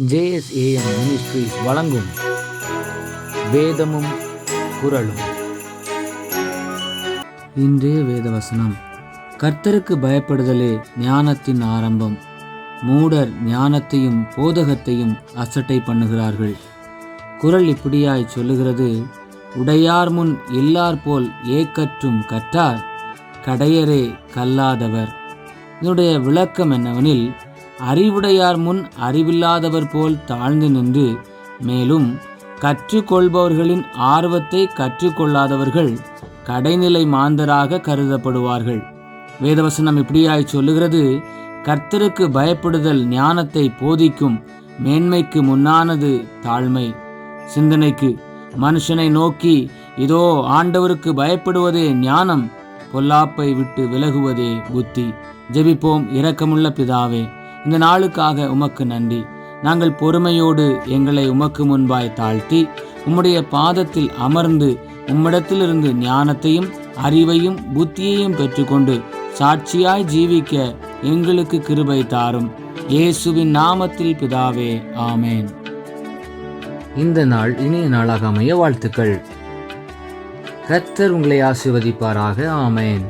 JSAM ministries வழங்கும் வேதமும் குரலும் இன்றைய வேதவசனம். கர்த்தருக்கு பயப்படுதலே ஞானத்தின் ஆரம்பம். மூடர் ஞானத்தையும் போதகத்தையும் அசட்டை பண்ணுகிறார்கள். குரல் இப்படியாய் சொல்லுகிறது உடையார் முன் எல்லார் போல் ஏக்கற்றும் கற்றார் கடையரே கல்லாதவர். இதனுடைய விளக்கம் என்னவெனில் அறிவுடையார் முன் அறிவில்லாதவர் போல் தாழ்ந்து நின்று மேலும் கற்றுக்கொள்பவர்களின் ஆர்வத்தை கற்றுக்கொள்ளாதவர்கள் கடைநிலை மாந்தராக கருதப்படுவார்கள். வேதவசனம் இப்படியாய் சொல்லுகிறது கர்த்தருக்கு பயப்படுதல் ஞானத்தை போதிக்கும் மேன்மைக்கு முன்னானது தாழ்மை. சிந்தனைக்கு மனுஷனை நோக்கி இதோ ஆண்டவருக்கு பயப்படுவதே ஞானம் பொல்லாப்பை விட்டு விலகுவதே புத்தி. ஜெபிப்போம் இரக்கமுள்ள பிதாவே. இந்த நாளுக்காக உமக்கு நன்றி. நாங்கள் பொறுமையோடு எங்களை உமக்கு முன்பாய் தாழ்த்தி உம்முடைய பாதத்தில் அமர்ந்து உம்மிடத்திலிருந்து ஞானத்தையும் அறிவையும் புத்தியையும் பெற்றுக்கொண்டு சாட்சியாய் ஜீவிக்க எங்களுக்கு கிருபை தாரும். இயேசுவின் நாமத்தில் பிதாவே ஆமேன். இந்த நாள் இனிய நாளாக அமைய வாழ்த்துக்கள். கர்த்தர் உங்களை ஆசிர்வதிப்பாராக ஆமேன்.